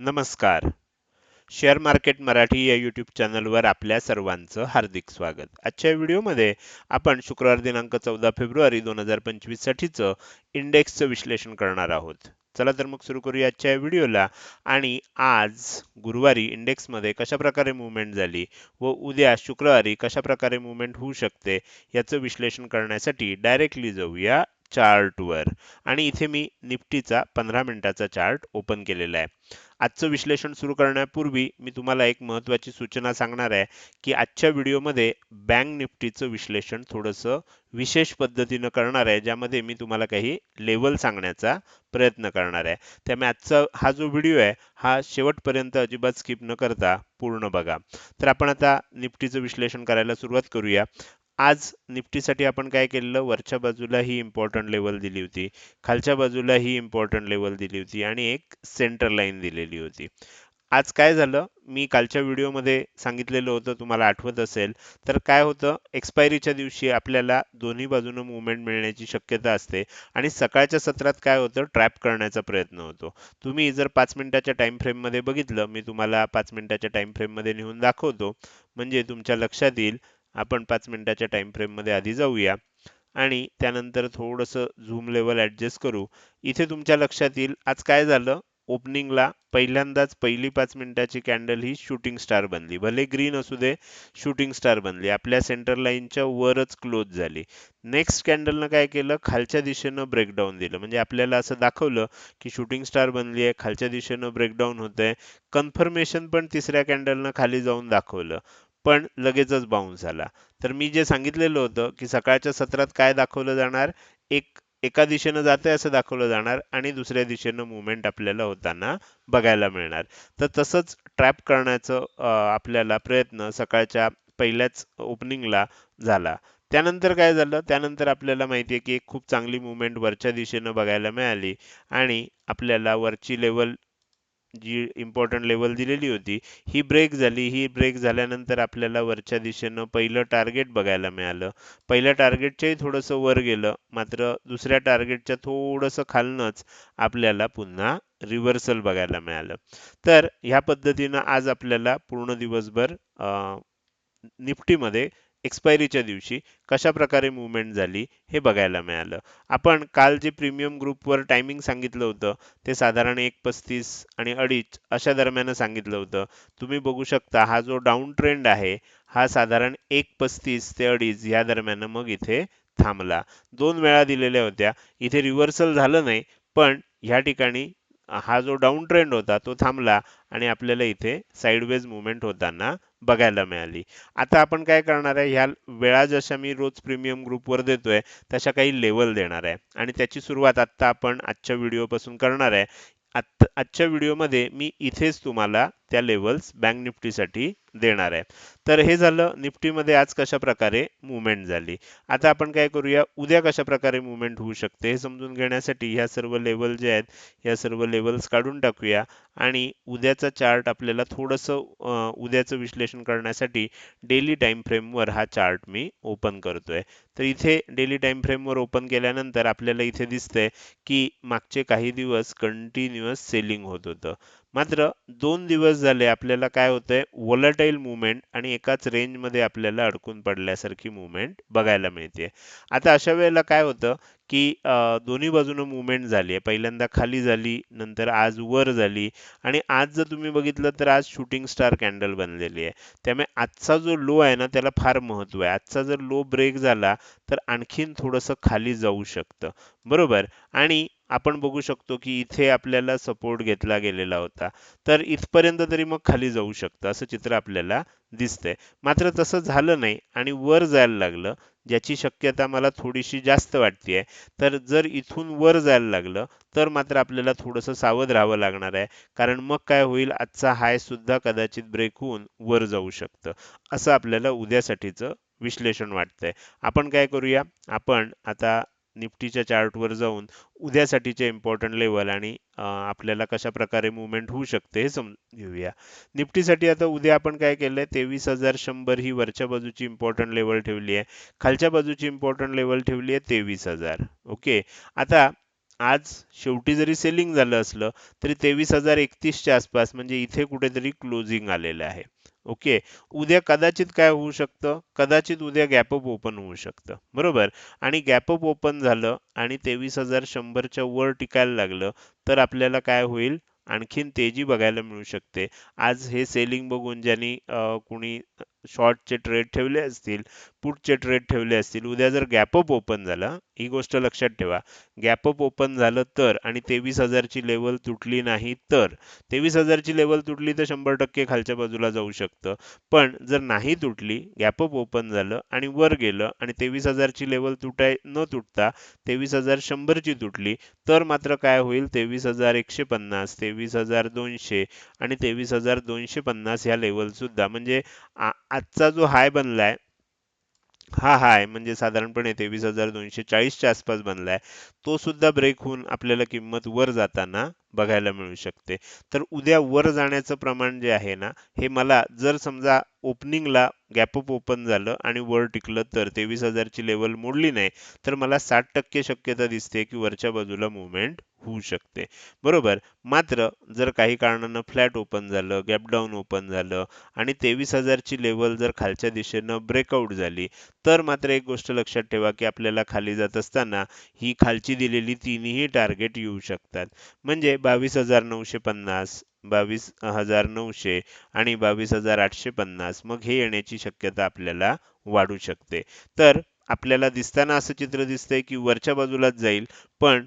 नमस्कार. Share market Marathi या YouTube चॅनलवर आपल्या सर्वांचं हार्दिक स्वागत. आजच्या व्हिडिओमध्ये आपण शुक्रवार दिनांक चौदा फेब्रुवारी दोन हजार पंचवीससाठीचं इंडेक्सचं विश्लेषण करणार आहोत. चला तर मग सुरू करूया आजच्या व्हिडिओला. आणि आज गुरुवारी इंडेक्समध्ये कशा प्रकारे मुवमेंट झाली व उद्या शुक्रवारी कशाप्रकारे मुवमेंट होऊ शकते याचं विश्लेषण करण्यासाठी डायरेक्टली जाऊया चार्टवर आणि इथे मी निफ्टीचा पंधरा मिनिटाचा चार्ट ओपन केलेला आहे. आजचं विश्लेषण सुरू करण्यापूर्वी मी तुम्हाला एक महत्त्वाची सूचना सांगणार आहे की आजच्या व्हिडिओमध्ये बँक निफ्टीचं विश्लेषण थोडंसं विशेष पद्धतीनं करणार आहे ज्यामध्ये मी तुम्हाला काही लेवल सांगण्याचा प्रयत्न करणार आहे. त्यामुळे आजचा हा जो व्हिडिओ आहे हा शेवटपर्यंत अजिबात स्किप न करता पूर्ण बघा. तर आपण आता निफ्टीचं विश्लेषण करायला सुरुवात करूया. आज निफ्टीसाठी आपण काय केलेलं? वरच्या बाजूला ही इम्पॉर्टंट लेवल दिली होती. खालच्या बाजूला ही इम्पॉर्टंट लेवल दिली होती आणि एक सेंटर लाईन दिलेली होती. आज काय झालं? मी कालच्या व्हिडिओमध्ये सांगितलेलं होतं तुम्हाला आठवत असेल. तर काय होतं? एक्सपायरीच्या दिवशी आपल्याला दोन्ही बाजूनं मुवमेंट मिळण्याची शक्यता असते आणि सकाळच्या सत्रात काय होतं? ट्रॅप करण्याचा प्रयत्न होतो. तुम्ही जर पाच मिनिटाच्या टाइम फ्रेममध्ये बघितलं मी तुम्हाला पाच मिनिटाच्या टाइम फ्रेममध्ये नेऊन दाखवतो. म्हणजे तुमच्या लक्षात येईल आपण पाच मिनिटाच्या टाइम फ्रेममध्ये आधी जाऊया. आणि त्यानंतर थोडंसं झूम लेवल ॲडजस्ट करू. इथे तुमच्या लक्षात येईल आज काय झालं? ओपनिंगला पहिल्यांदाच पहिली पाच मिनिटाची कॅन्डल ही शूटिंग स्टार बनली. भले ग्रीन असू दे शूटिंग स्टार बनली. आपल्या सेंटर लाईनच्या वरच क्लोज झाली. नेक्स्ट कॅन्डलनं काय केलं? खालच्या दिशेनं ब्रेकडाऊन दिलं. म्हणजे आपल्याला असं दाखवलं की शूटिंग स्टार बनली आहे खालच्या दिशेनं ब्रेकडाऊन होत आहे कन्फर्मेशन पण तिसऱ्या कॅन्डलनं खाली जाऊन दाखवलं. पण लगेचच बाउन्स झाला. तर मी जे सांगितलेलं होतं की सकाळच्या सत्रात काय दाखवलं जाणार? एक एका दिशेनं जाते असं दाखवलं जाणार आणि दुसऱ्या दिशेनं मुवमेंट आपल्याला होताना बघायला मिळणार. तर तसंच ट्रॅप करण्याचं आपल्याला प्रयत्न सकाळच्या पहिल्याच ओपनिंगला झाला. त्यानंतर काय झालं? त्यानंतर आपल्याला माहिती आहे की एक खूप चांगली मुवमेंट वरच्या दिशेनं बघायला मिळाली आणि आपल्याला वरची लेवल जी इम्पॉर्टंट लेवल दिलेली होती ही ब्रेक झाली. ही ब्रेक झाल्यानंतर आपल्याला वरच्या दिशेनं पहिलं टार्गेट बघायला मिळालं. पहिल्या टार्गेटच्याही थोडंसं वर गेलं. मात्र दुसऱ्या टार्गेटच्या थोडंसं खालनंच आपल्याला पुन्हा रिव्हर्सल बघायला मिळालं. तर ह्या पद्धतीनं आज आपल्याला पूर्ण दिवसभर निफ्टीमध्ये एक्सपायरीच्या दिवशी कशा प्रकारे मुवमेंट झाली हे बघायला मिळालं. आपण काल जे प्रीमियम ग्रुपवर टायमिंग सांगितलं होतं ते साधारण एक पस्तीस आणि अडीच अशा दरम्यान सांगितलं होतं. तुम्ही बघू शकता हा जो डाऊन ट्रेंड आहे हा साधारण एक पस्तीस ते अडीच या दरम्यान मग इथे थांबला. दोन वेळा दिलेल्या होत्या. इथे रिव्हर्सल झालं नाही पण ह्या ठिकाणी हा जो डाऊन ट्रेंड होता तो थांबला आणि आपल्याला इथे साईडवेज मुवमेंट होताना बघायला मिळाली. आता आपण काय करणार आहे? ह्या वेळा जशा मी रोज प्रीमियम ग्रुपवर देतोय तशा काही लेवल देणार आहे. आणि त्याची सुरुवात आत्ता आपण आजच्या व्हिडिओपासून करणार आहे. आजच्या व्हिडिओमध्ये मी इथेच तुम्हाला त्या लेवल्स बँक निफ्टीसाठी देणार आहे तर हे झालं निफ्टीमध्ये आज कशा प्रकारे मुवमेंट झाली? आता आपण काय करूया उद्या कशा प्रकारे मुवमेंट होऊ शकते हे समजून घेण्यासाठी ह्या सर्व लेवल जे आहेत या सर्व लेवल्स काढून टाकूया. आणि उद्याचा चार्ट आपल्याला थोडंसं उद्याचं विश्लेषण करण्यासाठी डेली टाईम फ्रेमवर हा चार्ट मी ओपन करतोय. तर इथे डेली टाईम फ्रेमवर ओपन केल्यानंतर आपल्याला इथे दिसतंय की मागचे काही दिवस कंटिन्युअस सेलिंग होत होतं. मात्र दोन दिवस झाले आपल्याला काय होतंय? वोलाटाईल मुवमेंट आणि एकाच रेंजमध्ये आपल्याला अडकून पडल्यासारखी मुवमेंट बघायला मिळते आता अशा वेळेला काय होतं की दोन्ही बाजूनं मुवमेंट झाली आहे पहिल्यांदा खाली झाली नंतर आज वर झाली आणि आज जर तुम्ही बघितलं तर आज शूटिंग स्टार कॅन्डल बनलेली आहे. त्यामुळे आजचा जो लो आहे ना त्याला फार महत्त्व आहे. आजचा जर लो ब्रेक झाला तर आणखीन थोडंसं खाली जाऊ शकतं. बरोबर? आणि आपण बघू शकतो की इथे आपल्याला सपोर्ट घेतला गेलेला होता. तर इथपर्यंत तरी मग खाली जाऊ शकतं असं चित्र आपल्याला दिसतंय. मात्र तसं झालं नाही आणि वर जायला लागलं ज्याची शक्यता मला थोडीशी जास्त वाटते तर जर इथून वर जायला लागलं तर मात्र आपल्याला थोडंसं सावध राहावं लागणार आहे. कारण मग काय होईल आजचा हाय सुद्धा कदाचित ब्रेक होऊन वर जाऊ शकतं. असं आपल्याला उद्यासाठीचं विश्लेषण वाटतंय. आपण काय करूया? आपण आता निफ्टीच्या चार्टवर जाऊन उद्यासाठीचे इम्पॉर्टंट लेवल आणि आपल्याला कशा प्रकारे मुवमेंट होऊ शकते हे समजून घेऊया. निफ्टीसाठी आता उद्या आपण काय केलंय? तेवीस हजार शंभर ही वरच्या बाजूची इम्पॉर्टंट लेवल ठेवली आहे. खालच्या बाजूची इम्पॉर्टंट लेवल ठेवली आहे तेवीस हजार. ओके? आता आज शेवटी जरी सेलिंग झालं असलं तरी तेवीस हजार एकतीसच्या आसपास म्हणजे इथे कुठेतरी क्लोजिंग आलेलं आहे. ओके. उद्या कदाचित काय होऊ शकतं? कदाचित उद्या गॅपअप ओपन होऊ शकतं. बरोबर? आणि गॅपअप ओपन झालं आणि तेवीस हजार शंभरच्या वर टिकायला लागलं तर आपल्याला काय होईल? आणखीन तेजी बघायला मिळू शकते. आज हे सेलिंग बघून ज्यांनी कुणी शॉर्टचे ट्रेड ठेवले असतील पुटचे ट्रेड ठेवले असतील उद्या जर गॅपअप ओपन झाला ही गोष्ट लक्षात ठेवा. गॅपअप ओपन झालं तर आणि तेवीस हजारची लेवल तुटली नाही तर तेवीस हजारची लेवल तुटली तर शंभर टक्के खालच्या बाजूला जाऊ शकतं. पण जर नाही तुटली गॅपअप ओपन झालं आणि वर गेलं आणि तेवीस हजारची लेवल तुटाय न तुटता तेवीस हजार शंभरची तुटली तर मात्र काय होईल? तेवीस हजार एकशे पन्नास तेवीस हजार दोनशे आणि तेवीस हजार दोनशे पन्नास ह्या लेवल सुद्धा. म्हणजे आजचा जो हाय बनलाय हा हाय म्हणजे साधारणपणे तेवीस हजार दोनशे चाळीसच्या आसपास बनलाय. तो सुद्धा ब्रेक होऊन आपल्याला किंमत वर जाताना बघायला मिळू शकते. तर उद्या वर जाण्याचं प्रमाण जे आहे ना हे मला जर समजा ओपनिंगला गॅपअप ओपन झालं आणि वर टिकलं तर तेवीस हजारची लेवल मोडली नाही तर मला साठ टक्के शक्यता दिसते की वरच्या बाजूला मुवमेंट होऊ शकते. बरोबर? मात्र जर काही कारणानं फ्लॅट ओपन झालं गॅप डाऊन ओपन झालं आणि तेवीस हजारची लेवल जर खालच्या दिशेनं ब्रेकआउट झाली तर मात्र एक गोष्ट लक्षात ठेवा की आपल्याला खाली जात असताना ही खालची दिलेली तीनही टार्गेट येऊ शकतात. म्हणजे बावीस हजार नऊशे पन्नास बावीस हजार नऊशे आणि बावीस हजार आठशे पन्नास. मग हे येण्याची शक्यता आपल्याला वाढू शकते. तर आपल्याला दिसताना असं चित्र दिसतंय की वरच्या बाजूलाच जाईल पण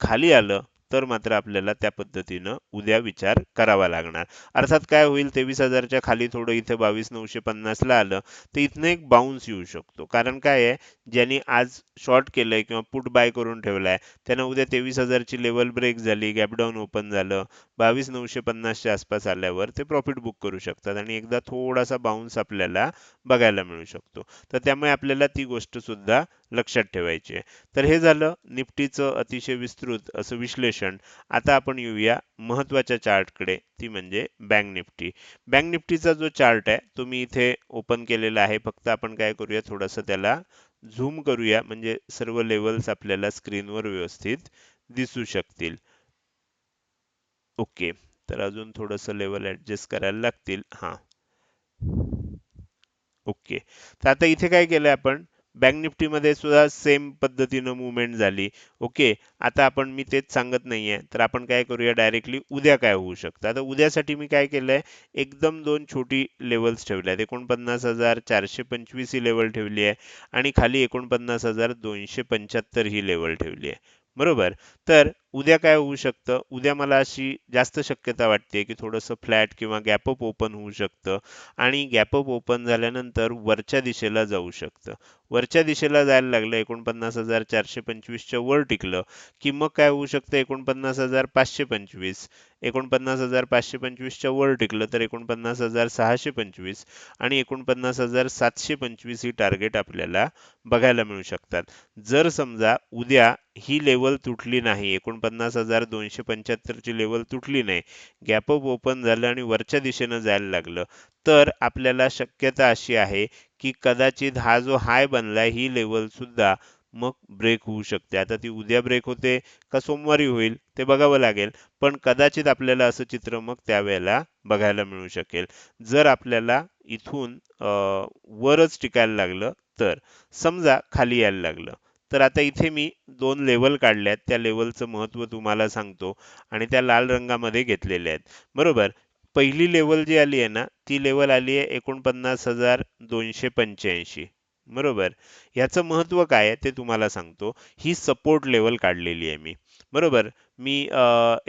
खाली आलं तर मात्र आपल्याला त्या पद्धतीनं उद्या विचार करावा लागणार. अर्थात काय होईल तेवीस हजारच्या खाली थोडं इथे बावीस नऊशे पन्नासला आलं तर इथनं एक बाउन्स येऊ शकतो. कारण काय आहे ज्यांनी आज शॉर्ट केलंय किंवा पुट बाय करून ठेवलाय त्यांना उद्या तेवीस हजारची लेवल ब्रेक झाली गॅपडाऊन ओपन झालं बावीस नऊशे पन्नासच्या आसपास आल्यावर ते प्रॉफिट बुक करू शकतात आणि एकदा थोडासा बाउन्स आपल्याला बघायला मिळू शकतो. तर त्यामुळे आपल्याला ती गोष्ट सुद्धा लक्षात ठेवायची आहे. तर हे झालं निफ्टीचं अतिशय विस्तृत असं विश्लेषण. आता आपण येऊया महत्त्वाच्या चार्टकडे. ती म्हणजे बँक निफ्टी. बँक निफ्टीचा जो चार्ट आहे तो मी इथे ओपन केलेला आहे. फक्त आपण काय करूया थोडंसं त्याला झूम करूया. म्हणजे सर्व लेवल्स आपल्याला स्क्रीनवर व्यवस्थित दिसू शकतील. ओके. तर अजून थोडंसं लेवल ॲडजस्ट करायला लागतील. हां. ओके. तर आता इथे काय केलंय आपण? बँक निफ्टीमध्ये सुद्धा सेम पद्धतीनं मुवमेंट झाली. ओके आता आपण मी तेच सांगत नाहीये. तर आपण काय करूया? डायरेक्टली उद्या काय होऊ शकतं? आता उद्यासाठी मी काय केलंय? एकदम दोन छोटी लेवल्स ठेवल्या आहेत. एकोणपन्नास हजार चारशे पंचवीस ही लेवल ठेवली आहे. आणि खाली एकोणपन्नास हजार दोनशे पंच्याहत्तर ही लेवल ठेवली आहे. बरोबर? तर उद्या काय होऊ शकतं? उद्या मला अशी जास्त शक्यता वाटते की थोडंसं फ्लॅट किंवा गॅपअप ओपन होऊ शकतं आणि गॅपअप ओपन झाल्यानंतर वरच्या दिशेला जाऊ शकतं. वरच्या दिशेला जायला लागलं एकोणपन्नास हजार चारशे पंचवीसच्या वर टिकलं की मग काय होऊ शकतं? एकोणपन्नास हजार पाचशे पंचवीस. एकोणपन्नास हजार पाचशे पंचवीसच्या वर टिकलं तर एकोणपन्नास हजार सहाशे पंचवीस आणि एकोणपन्नास हजार सातशे पंचवीस ही टार्गेट आपल्याला बघायला मिळू शकतात. जर समजा उद्या ही लेवल तुटली नाही एकोणपन्नास पन्नास हजार दोनशे पंच्याहत्तरची लेवल तुटली नाही. गॅपअप ओपन झालं आणि वरच्या दिशेनं जायला लागलं. तर आपल्याला शक्यता अशी आहे की कदाचित हा जो हाय बनला ही लेवल सुद्धा मग ब्रेक होऊ शकते. आता ती उद्या ब्रेक होते का सोमवारी होईल ते बघावं लागेल. पण कदाचित आपल्याला असं चित्र मग त्यावेळेला बघायला मिळू शकेल. जर आपल्याला इथून वरच टिकायला लागलं तर समजा खाली यायला लागलं. तर आता इथे मी दोन लेवल काढल्यात. त्या लेवलचं महत्त्व तुम्हाला सांगतो आणि त्या लाल रंगामध्ये घेतलेल्या आहेत. बरोबर? पहिली लेवल जी आली आहे ना ती लेवल आली आहे एकोणपन्नास हजार दोनशे पंच्याऐंशी. बरोबर? याचं महत्त्व काय आहे ते तुम्हाला सांगतो. ही सपोर्ट लेवल काढलेली आहे मी. बरोबर? मी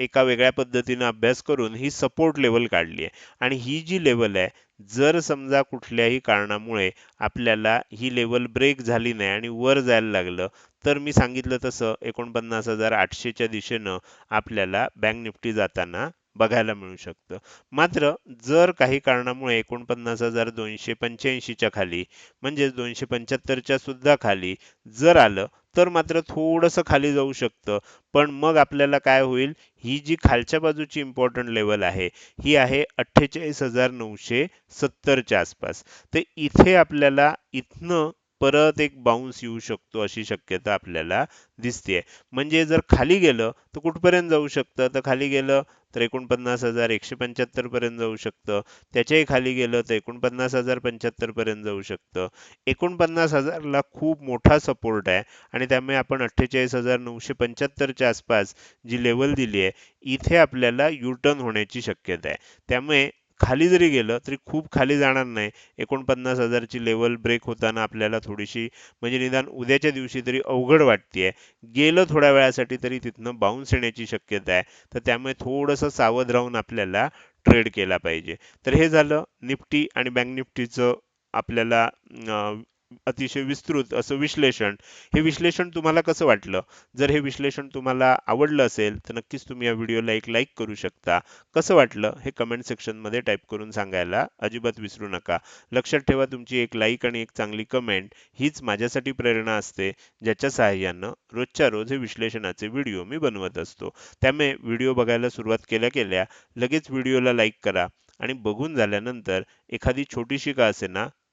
एका वेगळ्या पद्धतीनं अभ्यास करून ही सपोर्ट लेवल काढली आहे. आणि ही जी लेवल आहे जर समजा कुठल्याही कारणामुळे आपल्याला ही लेवल ब्रेक झाली नाही आणि वर जायला लागलं तर मी सांगितलं तसं एकोणपन्नास हजार आठशेच्या दिशेनं आपल्याला बँक निफ्टी जाताना बघायला मिळू शकतं. मात्र जर काही कारणामुळे एकोणपन्नास हजार दोनशे पंच्याऐंशीच्या खाली म्हणजेच दोनशे पंच्याहत्तरच्या सुद्धा खाली जर आलं तर मात्र थोडंसं खाली जाऊ शकतं. पण मग आपल्याला काय होईल? ही जी खालच्या बाजूची इम्पॉर्टंट लेवल आहे ही आहे अठ्ठेचाळीस हजार नऊशे सत्तरच्या आसपास. तर इथे आपल्याला इथनं परत एक बाउन्स येऊ शकतो अशी शक्यता आपल्याला दिसते म्हणजे जर खाली गेलं तर कुठपर्यंत जाऊ शकतं? तर खाली गेलं तर एकोणपन्नास हजार एकशे पंच्याहत्तर पर्यंत जाऊ शकतं. त्याच्याही खाली गेलं तर एकोणपन्नास हजार पंच्याहत्तर पर्यंत जाऊ शकतं. एकोणपन्नास हजारला खूप मोठा सपोर्ट आहे. आणि त्यामुळे आपण अठ्ठेचाळीस हजार नऊशे पंच्याहत्तरच्या आसपास जी लेवल दिली आहे इथे आपल्याला युटर्न होण्याची शक्यता आहे. त्यामुळे खाली जरी गेलं तरी खूप खाली जाणार नाही. एकोणपन्नास हजारची लेवल ब्रेक होताना आपल्याला थोडीशी म्हणजे निदान उद्याच्या दिवशी तरी अवघड वाटतेय. गेलं थोड्या वेळासाठी तरी तिथनं बाउन्स येण्याची शक्यता आहे. तर त्यामुळे थोडंसं सावध राहून आपल्याला ट्रेड केला पाहिजे. तर हे झालं निफ्टी आणि बँक निफ्टीचं आपल्याला अतिशय विस्तृत असं विश्लेषण. हे विश्लेषण तुम्हाला कसं वाटलं? जर हे विश्लेषण तुम्हाला आवडलं असेल तर नक्कीच तुम्ही या व्हिडिओला एक लाईक करू शकता. कसं वाटलं? हे कमेंट सेक्शनमध्ये टाईप करून सांगायला अजिबात विसरू नका. लक्षात ठेवा तुमची एक लाईक आणि एक चांगली कमेंट हीच माझ्यासाठी प्रेरणा असते ज्याच्या सहाय्यानं रोजच्या रोज हे विश्लेषणाचे व्हिडिओ मी बनवत असतो. त्यामुळे व्हिडिओ बघायला सुरुवात केल्या केल्या लगेच व्हिडिओला लाईक करा. आणि बघून झाल्यानंतर एखादी छोटीशी का असे ना